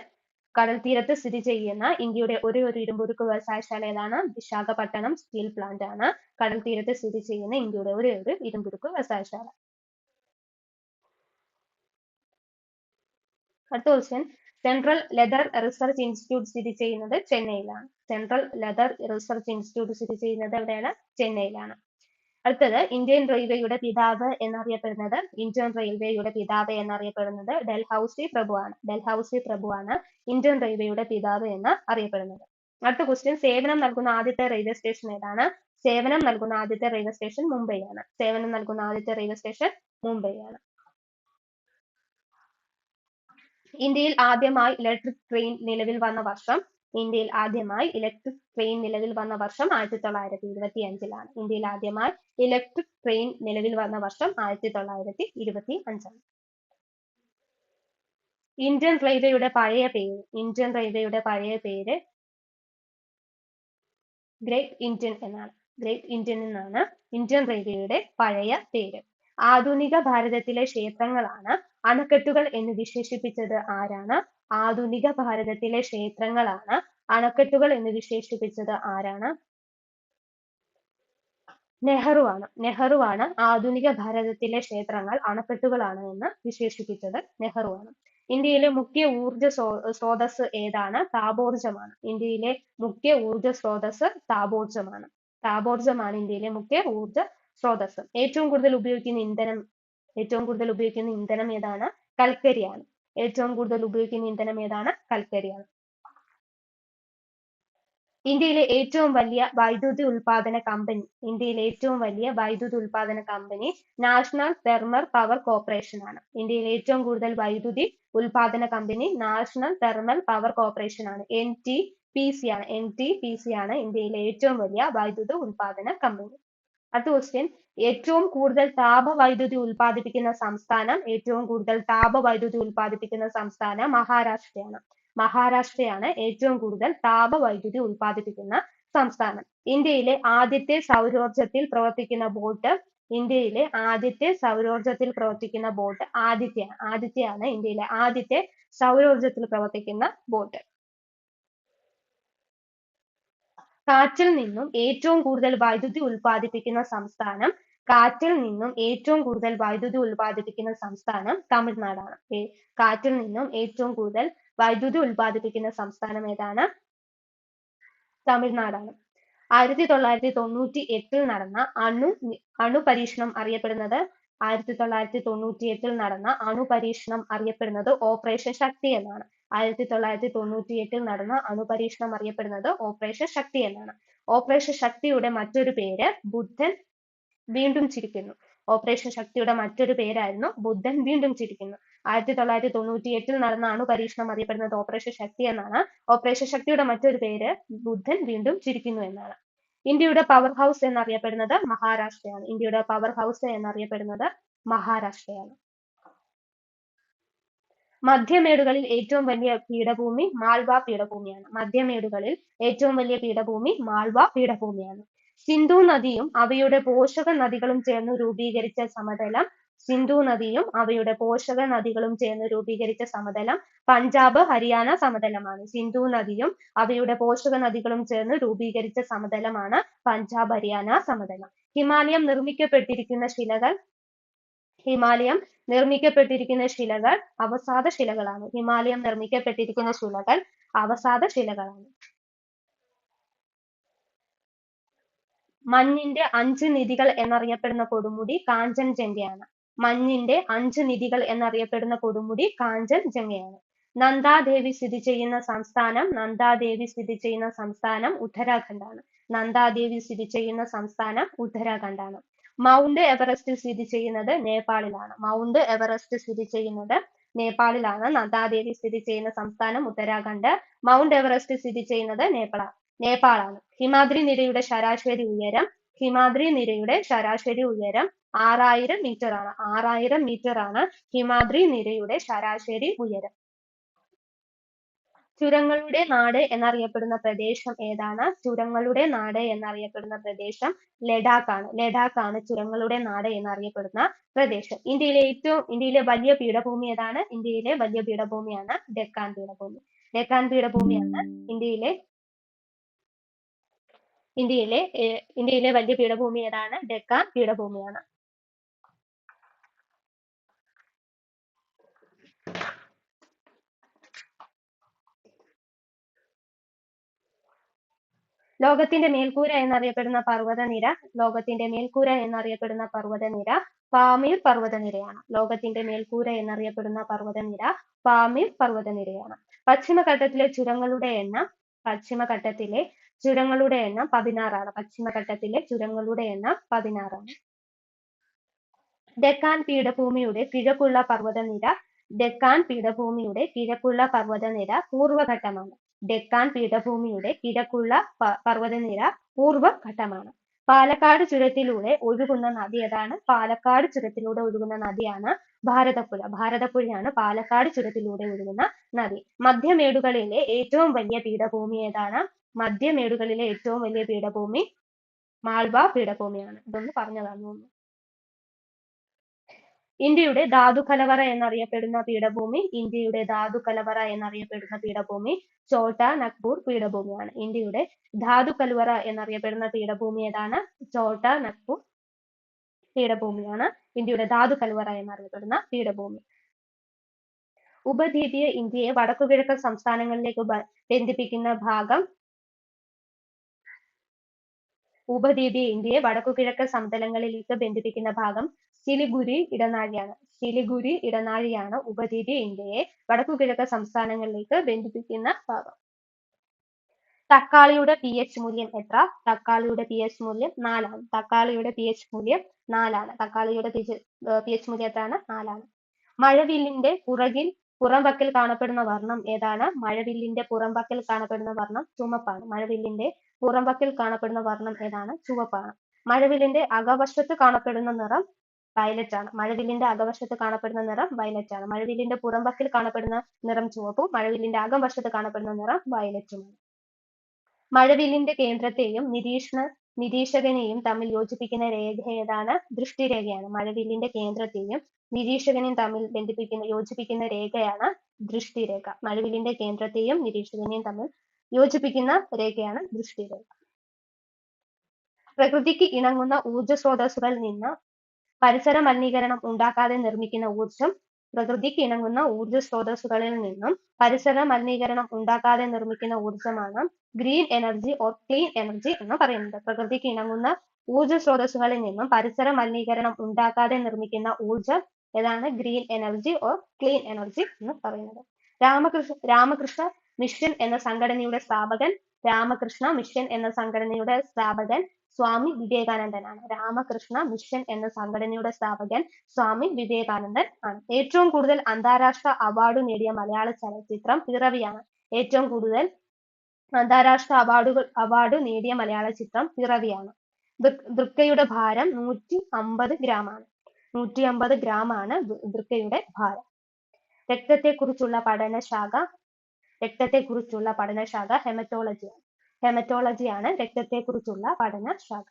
കടൽ തീരത്ത് സ്ഥിതി ചെയ്യുന്ന ഇന്ത്യയുടെ ഒരേ ഒരു ഇരുമ്പുരുക്ക് വ്യവസായശാല ഏതാണ്? വിശാഖപട്ടണം സ്റ്റീൽ പ്ലാന്റ് ആണ്. കടൽ തീരത്ത് സ്ഥിതി ചെയ്യുന്ന ഇന്ത്യയുടെ ഒരേ ഒരു ഇരുമ്പുരുക്ക് വ്യവസായശാല. അടുത്ത question central leather research institute സ്ഥിതി ചെയ്യുന്നത് ചെന്നൈയിലാണ്. സെൻട്രൽ ലെതർ റിസർച്ച് ഇൻസ്റ്റിറ്റ്യൂട്ട് സ്ഥിതി ചെയ്യുന്നത് എവിടെയാണ്? ചെന്നൈയിലാണ്. അടുത്തത് ഇന്ത്യൻ റെയിൽവേയുടെ പിതാവ് എന്നറിയപ്പെടുന്നത് ഇന്ത്യൻ റെയിൽവേയുടെ പിതാവ് എന്നറിയപ്പെടുന്നത് ഡൽഹൌസി പ്രഭുവാണ്. ഡൽഹൌസി പ്രഭുവാണ് ഇന്ത്യൻ റെയിൽവേയുടെ പിതാവ് എന്ന് അറിയപ്പെടുന്നത്. അടുത്ത ക്വസ്റ്റ്യൻ സേവനം നൽകുന്ന ആദ്യത്തെ റെയിൽവേ സ്റ്റേഷൻ ഏതാണ്? സേവനം നൽകുന്ന ആദ്യത്തെ റെയിൽവേ സ്റ്റേഷൻ മുംബൈയാണ്. സേവനം നൽകുന്ന ആദ്യത്തെ റെയിൽവേ സ്റ്റേഷൻ മുംബൈയാണ്. ഇന്ത്യയിൽ ആദ്യമായി ഇലക്ട്രിക് ട്രെയിൻ നിലവിൽ വന്ന വർഷം ഇന്ത്യയിൽ ആദ്യമായി ഇലക്ട്രിക് ട്രെയിൻ നിലവിൽ വന്ന വർഷം ആയിരത്തി തൊള്ളായിരത്തി ഇരുപത്തി അഞ്ചിലാണ് ഇന്ത്യയിൽ ആദ്യമായി ഇലക്ട്രിക് ട്രെയിൻ നിലവിൽ വന്ന വർഷം ആയിരത്തി തൊള്ളായിരത്തി ഇരുപത്തി അഞ്ചാണ് ഇന്ത്യൻ റെയിൽവേയുടെ പഴയ പേര് ഇന്ത്യൻ റെയിൽവേയുടെ പഴയ പേര് ഗ്രേറ്റ് ഇന്ത്യൻ എന്നാണ്. ഗ്രേറ്റ് ഇന്ത്യൻ എന്നാണ് ഇന്ത്യൻ റെയിൽവേയുടെ പഴയ പേര്. ആധുനിക ഭാരതത്തിലെ ക്ഷേത്രങ്ങളാണ് അണക്കെട്ടുകൾ എന്ന് വിശേഷിപ്പിച്ചത് ആരാണ്? ആധുനിക ഭാരതത്തിലെ ക്ഷേത്രങ്ങളാണ്. അണക്കെട്ടുകൾ എന്ന് വിശേഷിപ്പിച്ചത് ആരാണ്? നെഹ്റു ആണ്. നെഹ്റു ആണ് ആധുനിക ഭാരതത്തിലെ ക്ഷേത്രങ്ങൾ അണക്കെട്ടുകളാണ് എന്ന് വിശേഷിപ്പിച്ചത് നെഹ്റു ആണ്. ഇന്ത്യയിലെ മുഖ്യ ഊർജ സ്രോതസ് ഏതാണ്? താപോർജമാണ് ഇന്ത്യയിലെ മുഖ്യ ഊർജ സ്രോതസ് താപോർജമാണ് താപോർജമാണ് ഇന്ത്യയിലെ മുഖ്യ ഊർജ സ്രോതസ് ഏറ്റവും കൂടുതൽ ഉപയോഗിക്കുന്ന ഇന്ധനം ഏറ്റവും കൂടുതൽ ഉപയോഗിക്കുന്ന ഇന്ധനം ഏതാണ്? കൽക്കരിയാണ്. ഏറ്റവും കൂടുതൽ ഉപയോഗിക്കുന്ന ഇന്ധനം ഏതാണ്? കൽക്കരിയാണ്. ഇന്ത്യയിലെ ഏറ്റവും വലിയ വൈദ്യുതി ഉൽപാദന കമ്പനി ഇന്ത്യയിലെ ഏറ്റവും വലിയ വൈദ്യുതി ഉൽപാദന company National Thermal Power Corporation ആണ്. ഇന്ത്യയിലെ ഏറ്റവും കൂടുതൽ വൈദ്യുതി ഉൽപാദന company National Thermal Power Corporation ആണ്. എൻ ടി പി സി ആണ്. എൻ ടി പി സി ആണ് ഇന്ത്യയിലെ ഏറ്റവും വലിയ വൈദ്യുതി ഉൽപാദന കമ്പനി അടുത്ത ക്വസ്റ്റ്യൻ ഏറ്റവും കൂടുതൽ താപവൈദ്യുതി ഉൽപ്പാദിപ്പിക്കുന്ന സംസ്ഥാനം ഏറ്റവും കൂടുതൽ താപവൈദ്യുതി ഉൽപ്പാദിപ്പിക്കുന്ന സംസ്ഥാനം മഹാരാഷ്ട്രയാണ്. മഹാരാഷ്ട്രയാണ് ഏറ്റവും കൂടുതൽ താപവൈദ്യുതി ഉൽപ്പാദിപ്പിക്കുന്ന സംസ്ഥാനം. ഇന്ത്യയിലെ ആദ്യത്തെ സൗരോർജത്തിൽ പ്രവർത്തിക്കുന്ന ബോട്ട് ഇന്ത്യയിലെ ആദ്യത്തെ സൗരോർജത്തിൽ പ്രവർത്തിക്കുന്ന ബോട്ട് ആദിത്യ ആദിത്യയാണ് ഇന്ത്യയിലെ ആദ്യത്തെ സൗരോർജത്തിൽ പ്രവർത്തിക്കുന്ന ബോട്ട്. കാറ്റിൽ നിന്നും ഏറ്റവും കൂടുതൽ വൈദ്യുതി ഉൽപ്പാദിപ്പിക്കുന്ന സംസ്ഥാനം കാറ്റിൽ നിന്നും ഏറ്റവും കൂടുതൽ വൈദ്യുതി ഉൽപ്പാദിപ്പിക്കുന്ന സംസ്ഥാനം തമിഴ്നാടാണ്. കാറ്റിൽ നിന്നും ഏറ്റവും കൂടുതൽ വൈദ്യുതി ഉൽപ്പാദിപ്പിക്കുന്ന സംസ്ഥാനം ഏതാണ്? തമിഴ്നാടാണ്. ആയിരത്തി തൊള്ളായിരത്തി തൊണ്ണൂറ്റി എട്ടിൽ നടന്ന അണു അണു പരീക്ഷണം അറിയപ്പെടുന്നത് ആയിരത്തി തൊള്ളായിരത്തി തൊണ്ണൂറ്റി എട്ടിൽ നടന്ന അണു പരീക്ഷണം അറിയപ്പെടുന്നത് ഓപ്പറേഷൻ ശക്തി എന്നാണ്. ആയിരത്തി തൊള്ളായിരത്തി തൊണ്ണൂറ്റി എട്ടിൽ നടന്ന അണു പരീക്ഷണം അറിയപ്പെടുന്നത് ഓപ്പറേഷൻ ശക്തി എന്നാണ്. ഓപ്പറേഷൻ ശക്തിയുടെ മറ്റൊരു പേര് ബുദ്ധൻ വീണ്ടും ചിരിക്കുന്നു. ഓപ്പറേഷൻ ശക്തിയുടെ മറ്റൊരു പേരായിരുന്നു ബുദ്ധൻ വീണ്ടും ചിരിക്കുന്നു. ആയിരത്തി തൊള്ളായിരത്തി തൊണ്ണൂറ്റി എട്ടിൽ നടന്ന അണു പരീക്ഷണം അറിയപ്പെടുന്നത് ഓപ്പറേഷൻ ശക്തി എന്നാണ്. ഓപ്പറേഷൻ ശക്തിയുടെ മറ്റൊരു പേര് ബുദ്ധൻ വീണ്ടും ചിരിക്കുന്നു എന്നാണ്. ഇന്ത്യയുടെ പവർ ഹൗസ് എന്നറിയപ്പെടുന്നത് മഹാരാഷ്ട്രയാണ്. ഇന്ത്യയുടെ പവർ ഹൗസ് എന്നറിയപ്പെടുന്നത് മഹാരാഷ്ട്രയാണ്. മധ്യമേടുകളിൽ ഏറ്റവും വലിയ പീഠഭൂമി മാൾവ പീഠഭൂമിയാണ്. മധ്യമേടുകളിൽ ഏറ്റവും വലിയ പീഠഭൂമി മാൾവ പീഠഭൂമിയാണ്. സിന്ധു നദിയും അവയുടെ പോഷക നദികളും ചേർന്ന് രൂപീകരിച്ച സമതലം. സിന്ധു നദിയും അവയുടെ പോഷക നദികളും ചേർന്ന് രൂപീകരിച്ച സമതലം പഞ്ചാബ് ഹരിയാന സമതലമാണ്. സിന്ധു നദിയും അവയുടെ പോഷക നദികളും ചേർന്ന് രൂപീകരിച്ച സമതലമാണ് പഞ്ചാബ് ഹരിയാന സമതലം. ഹിമാലയം നിർമ്മിക്കപ്പെട്ടിരിക്കുന്ന ശിലകൾ ഹിമാലയം നിർമ്മിക്കപ്പെട്ടിരിക്കുന്ന ശിലകൾ അവസാദ ശിലകളാണ്. ഹിമാലയം നിർമ്മിക്കപ്പെട്ടിരിക്കുന്ന ശിലകൾ അവസാദ ശിലകളാണ്. മഞ്ഞിന്റെ അഞ്ച് നിധികൾ എന്നറിയപ്പെടുന്ന കൊടുമുടി കാഞ്ചൻജംഗയാണ് മഞ്ഞിന്റെ അഞ്ച് നിധികൾ എന്നറിയപ്പെടുന്ന കൊടുമുടി കാഞ്ചൻജംഗയാണ് നന്ദാദേവി സ്ഥിതി ചെയ്യുന്ന സംസ്ഥാനം നന്ദാദേവി സ്ഥിതി ചെയ്യുന്ന സംസ്ഥാനം ഉത്തരാഖണ്ഡാണ്. നന്ദാദേവി സ്ഥിതി ചെയ്യുന്ന സംസ്ഥാനം ഉത്തരാഖണ്ഡാണ്. മൗണ്ട് എവറസ്റ്റ് സ്ഥിതി ചെയ്യുന്നത് നേപ്പാളിലാണ്. മൗണ്ട് എവറസ്റ്റ് സ്ഥിതി ചെയ്യുന്നത് നേപ്പാളിലാണ്. നന്ദാദേവി സ്ഥിതി ചെയ്യുന്ന സംസ്ഥാനം ഉത്തരാഖണ്ഡ്. മൗണ്ട് എവറസ്റ്റ് സ്ഥിതി ചെയ്യുന്നത് നേപ്പാള നേപ്പാളാണ്. ഹിമാദ്രി നിരയുടെ ശരാശരി ഉയരം ഹിമാദ്രി നിരയുടെ ശരാശരി ഉയരം ആറായിരം മീറ്റർ ആണ്. ആറായിരം മീറ്റർ ആണ് ഹിമാദ്രി നിരയുടെ ശരാശരി ഉയരം. ചുരങ്ങളുടെ നാട് എന്നറിയപ്പെടുന്ന പ്രദേശം ഏതാണ്? ചുരങ്ങളുടെ നാട് എന്നറിയപ്പെടുന്ന പ്രദേശം ലഡാക്ക് ആണ്. ലഡാക്ക് ആണ് ചുരങ്ങളുടെ നാട് എന്നറിയപ്പെടുന്ന പ്രദേശം. ഇന്ത്യയിലെ ഏറ്റവും ഇന്ത്യയിലെ വലിയ പീഠഭൂമി ഏതാണ്? ഇന്ത്യയിലെ വലിയ പീഠഭൂമിയാണ് ഡെക്കാൻ പീഠഭൂമി. ഡെക്കാൻ പീഠഭൂമിയാണ് ഇന്ത്യയിലെ ഇന്ത്യയിലെ ഇന്ത്യയിലെ വലിയ പീഠഭൂമി ഏതാണ്? ഡെക്കാൻ പീഠഭൂമിയാണ്. ലോകത്തിന്റെ മേൽക്കൂര എന്നറിയപ്പെടുന്ന പർവതനിര ലോകത്തിന്റെ മേൽക്കൂര എന്നറിയപ്പെടുന്ന പർവതനിര പാമീർ പർവതനിരയാണ്. ലോകത്തിന്റെ മേൽക്കൂര എന്നറിയപ്പെടുന്ന പർവതനിര പാമീർ പർവതനിരയാണ്. പശ്ചിമഘട്ടത്തിലെ ചുരങ്ങളുടെ എണ്ണം പശ്ചിമഘട്ടത്തിലെ ചുരങ്ങളുടെ എണ്ണം പതിനാറാണ്. പശ്ചിമഘട്ടത്തിലെ ചുരങ്ങളുടെ എണ്ണം പതിനാറാണ്. ഡെക്കാൻ പീഠഭൂമിയുടെ കിഴക്കുള്ള പർവതനിര ഡെക്കാൻ പീഠഭൂമിയുടെ കിഴക്കുള്ള പർവതനിര പൂർവഘട്ടമാണ്. ഡെക്കാൻ പീഠഭൂമിയുടെ കിഴക്കുള്ള പർവതനിര പൂർവഘട്ടമാണ്. പാലക്കാട് ചുരത്തിലൂടെ ഒഴുകുന്ന നദി ഏതാണ്? പാലക്കാട് ചുരത്തിലൂടെ ഒഴുകുന്ന നദിയാണ് ഭാരതപ്പുഴ. ഭാരതപ്പുഴയാണ് പാലക്കാട് ചുരത്തിലൂടെ ഒഴുകുന്ന നദി. മധ്യമേടുകളിലെ ഏറ്റവും വലിയ പീഠഭൂമി ഏതാണ്? മധ്യമേടുകളിലെ ഏറ്റവും വലിയ പീഠഭൂമി മാൾവ പീഠഭൂമിയാണ്. ഇതൊന്ന് പറഞ്ഞതാണ് തോന്നുന്നു ഇന്ത്യയുടെ ധാതു കലവറ എന്നറിയപ്പെടുന്ന പീഠഭൂമി ഇന്ത്യയുടെ ധാതു കലവറ എന്നറിയപ്പെടുന്ന പീഠഭൂമി ചോട്ട നഗ്പൂർ പീഠഭൂമിയാണ്. ഇന്ത്യയുടെ ധാതു കലവറ എന്നറിയപ്പെടുന്ന പീഠഭൂമി ഏതാണ്? ചോട്ട നഗ്പൂർ പീഠഭൂമിയാണ്. ഇന്ത്യയുടെ ധാതു കലവറ എന്നറിയപ്പെടുന്ന പീഠഭൂമി. ഉപദ്വീപീയ ഇന്ത്യയെ വടക്കുകിഴക്കൻ സംസ്ഥാനങ്ങളിലേക്ക് ബന്ധിപ്പിക്കുന്ന ഭാഗം ഉപദ്വീപീയ ഇന്ത്യയെ വടക്കുകിഴക്കൻ സമതലങ്ങളിലേക്ക് ബന്ധിപ്പിക്കുന്ന ഭാഗം സിലിഗുരി ഇടനാഴിയാണ്. സിലിഗുരി ഇടനാഴിയാണ് ഉപദ്വീപീയ ഇന്ത്യയെ വടക്കുകിഴക്കൻ സംസ്ഥാനങ്ങളിലേക്ക് ബന്ധിപ്പിക്കുന്ന ഭാഗം. തക്കാളിയുടെ പി എച്ച് മൂല്യം എത്ര? തക്കാളിയുടെ പി എച്ച് മൂല്യം നാലാണ്. തക്കാളിയുടെ പി എച്ച് മൂല്യം നാലാണ്. തക്കാളിയുടെ പി എച്ച് മൂല്യം എത്രയാണ്? നാലാണ്. മഴവില്ലിന്റെ പുറകിൽ പുറംവക്കിൽ കാണപ്പെടുന്ന വർണം ഏതാണ്? മഴവില്ലിന്റെ പുറംവക്കിൽ കാണപ്പെടുന്ന വർണം ചുമപ്പാണ്. മഴവില്ലിന്റെ പുറംവക്കിൽ കാണപ്പെടുന്ന വർണം ഏതാണ്? ചുവപ്പാണ്. മഴവില്ലിന്റെ അകവശത്ത് കാണപ്പെടുന്ന നിറം വയലറ്റ് ആണ്. മഴവില്ലിന്റെ അകവശത്ത് കാണപ്പെടുന്ന നിറം വയലറ്റ് ആണ്. മഴവില്ലിന്റെ പുറംപക്കിൽ കാണപ്പെടുന്ന നിറം ചുവപ്പും മഴവില്ലിന്റെ അകംവശത്ത് കാണപ്പെടുന്ന നിറം വയലറ്റുമാണ് മഴവില്ലിന്റെ കേന്ദ്രത്തെയും നിരീക്ഷണ നിരീക്ഷകനെയും തമ്മിൽ യോജിപ്പിക്കുന്ന രേഖ ഏതാണ്? ദൃഷ്ടിരേഖയാണ്. മഴവില്ലിന്റെ കേന്ദ്രത്തെയും നിരീക്ഷകനെയും തമ്മിൽ ബന്ധിപ്പിക്കുന്ന യോജിപ്പിക്കുന്ന രേഖയാണ് ദൃഷ്ടിരേഖ. മഴവില്ലിന്റെ കേന്ദ്രത്തെയും നിരീക്ഷകനെയും തമ്മിൽ യോജിപ്പിക്കുന്ന രേഖയാണ് ദൃഷ്ടിരേഖ പ്രകൃതിക്ക് ഇണങ്ങുന്ന ഊർജ സ്രോതസ്സുകളിൽ നിന്ന് പരിസര മലിനീകരണം ഉണ്ടാക്കാതെ നിർമ്മിക്കുന്ന ഊർജം പ്രകൃതിക്ക് ഇണങ്ങുന്ന ഊർജ സ്രോതസ്സുകളിൽ നിന്നും പരിസര മലിനീകരണം ഉണ്ടാക്കാതെ നിർമ്മിക്കുന്ന ഊർജമാണ് green energy or clean energy എന്ന് പറയുന്നത്. പ്രകൃതിക്ക് ഇണങ്ങുന്ന ഊർജ സ്രോതസ്സുകളിൽ നിന്നും പരിസര മലിനീകരണം ഉണ്ടാക്കാതെ നിർമ്മിക്കുന്ന ഊർജം ഏതാണ്? Green energy or clean energy എന്ന് പറയുന്നത്. രാമകൃഷ്ണ രാമകൃഷ്ണ മിഷൻ എന്ന സംഘടനയുടെ സ്ഥാപകൻ രാമകൃഷ്ണ മിഷൻ എന്ന സംഘടനയുടെ സ്ഥാപകൻ സ്വാമി വിവേകാനന്ദനാണ്. രാമകൃഷ്ണ മിഷൻ എന്ന സംഘടനയുടെ സ്ഥാപകൻ സ്വാമി വിവേകാനന്ദൻ ആണ്. ഏറ്റവും കൂടുതൽ അന്താരാഷ്ട്ര അവാർഡ് നേടിയ മലയാള ചലച്ചിത്രം പിറവിയാണ്. ഏറ്റവും കൂടുതൽ അന്താരാഷ്ട്ര അവാർഡുകൾ അവാർഡ് നേടിയ മലയാള ചിത്രം പിറവിയാണ്. ദൃക്കയുടെ ഭാരം നൂറ്റി അമ്പത് ഗ്രാം ആണ് നൂറ്റി അമ്പത് ഗ്രാം ആണ് ദൃ- ദൃക്കയുടെ ഭാരം. രക്തത്തെക്കുറിച്ചുള്ള പഠനശാഖ രക്തത്തെക്കുറിച്ചുള്ള പഠനശാഖ ഹെമറ്റോളജിയാണ് ഹെമറ്റോളജിയാണ് രക്തത്തെക്കുറിച്ചുള്ള പഠനശാഖ.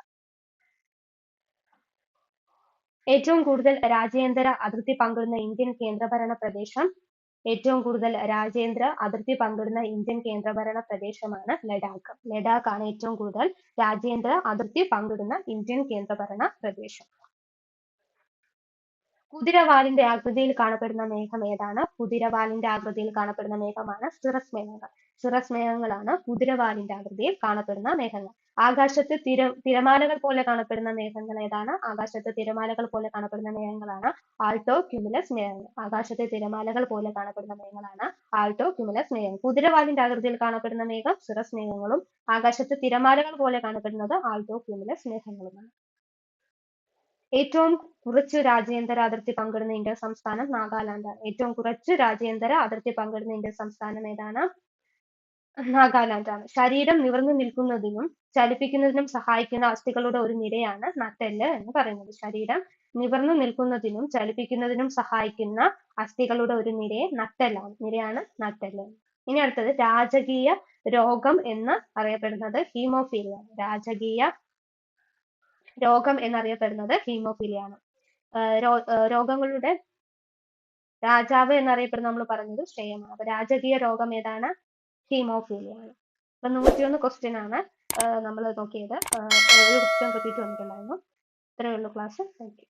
ഏറ്റവും കൂടുതൽ രാജ്യാന്തര അതിർത്തി പങ്കിടുന്ന ഇന്ത്യൻ കേന്ദ്രഭരണ പ്രദേശം ഏറ്റവും കൂടുതൽ രാജ്യാന്തര അതിർത്തി പങ്കിടുന്ന ഇന്ത്യൻ കേന്ദ്രഭരണ പ്രദേശമാണ് ലഡാക്ക്. ലഡാക്ക് ആണ് ഏറ്റവും കൂടുതൽ രാജ്യാന്തര അതിർത്തി പങ്കിടുന്ന ഇന്ത്യൻ കേന്ദ്രഭരണ പ്രദേശം. കുതിരവാലിന്റെ ആകൃതിയിൽ കാണപ്പെടുന്ന മേഘം ഏതാണ്? കുതിരവാലിന്റെ ആകൃതിയിൽ കാണപ്പെടുന്ന മേഘമാണ് സിറസ് മേഘങ്ങൾ. സിറസ് മേഘങ്ങളാണ് കുതിരവാലിന്റെ ആകൃതിയിൽ കാണപ്പെടുന്ന മേഘങ്ങൾ. ആകാശത്ത് തിര തിരമാലകൾ പോലെ കാണപ്പെടുന്ന മേഘങ്ങൾ ഏതാണ്? ആകാശത്ത് തിരമാലകൾ പോലെ കാണപ്പെടുന്ന മേഘങ്ങളാണ് ആൾട്ടോ ക്യുമുലസ് മേഘങ്ങൾ. ആകാശത്തെ തിരമാലകൾ പോലെ കാണപ്പെടുന്ന മേഘങ്ങളാണ് ആൾട്ടോ ക്യുമുലസ് മേഘം കുതിരവാലിന്റെ ആകൃതിയിൽ കാണപ്പെടുന്ന മേഘം സിറസ് മേഘങ്ങളും ആകാശത്ത് തിരമാലകൾ പോലെ കാണപ്പെടുന്നത് ആൾട്ടോ ക്യുമുലസ് മേഘങ്ങളുമാണ്. ഏറ്റവും കുറച്ച് രാജ്യാന്തര അതിർത്തി പങ്കിടുന്ന ഇന്ത്യൻ സംസ്ഥാനം നാഗാലാൻഡാണ് ഏറ്റവും കുറച്ച് രാജ്യാന്തര അതിർത്തി പങ്കിടുന്ന ഇന്ത്യൻ സംസ്ഥാനം ഏതാണ്? നാഗാലാൻഡ് ആണ്. ശരീരം നിവർന്നു നിൽക്കുന്നതിനും ചലിപ്പിക്കുന്നതിനും സഹായിക്കുന്ന അസ്ഥികളുടെ ഒരു നിരയാണ് നട്ടെല്ല് എന്ന് പറയുന്നത്. ശരീരം നിവർന്നു നിൽക്കുന്നതിനും ചലിപ്പിക്കുന്നതിനും സഹായിക്കുന്ന അസ്ഥികളുടെ ഒരു നിരയെ നട്ടെല്ലാണ് നിരയാണ് നട്ടെല്ല്. ഇനി അടുത്തത് രാജകീയ രോഗം എന്ന് അറിയപ്പെടുന്നത് ഹീമോഫീലിയ രാജകീയ രോഗം എന്നറിയപ്പെടുന്നത് ഹീമോഫീലിയ ആണ്. രോഗങ്ങളുടെ രാജാവ് എന്നറിയപ്പെടുന്ന നമ്മൾ പറഞ്ഞത് ക്ഷയമാണ് അപ്പൊ രാജകീയ രോഗം ഏതാണ്? ഹീമോഫീലിയ ആണ്. അപ്പൊ നൂറ്റിയൊന്ന് ക്വസ്റ്റ്യൻ ആണ് നമ്മൾ നോക്കിയത്. ഒരു ക്വസ്റ്റ്യൻ റിപ്പീറ്റ് വന്നിട്ടുണ്ടായിരുന്നു. ഇത്രയേ ഉള്ളൂ ക്ലാസ് താങ്ക് യു